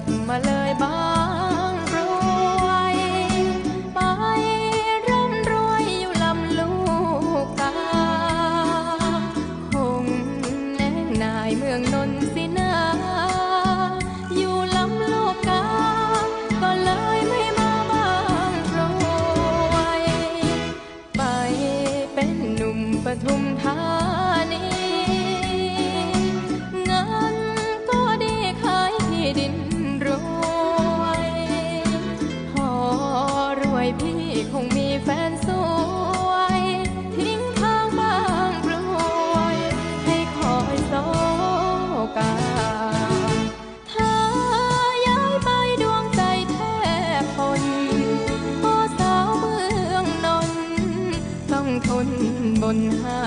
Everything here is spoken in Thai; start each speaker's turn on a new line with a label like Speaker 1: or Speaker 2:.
Speaker 1: บมาเลยบางรวยไปร่ำรวยอยู่ลำลูกกาหงแนงนายเมืองนนท พี่คงมีแฟนสวย ทิ้งทางบางกรวย ให้คอยโซกาถ้าย้ายไปดวงใจแทบทนอสาวเมืองนนต้องทนบนหา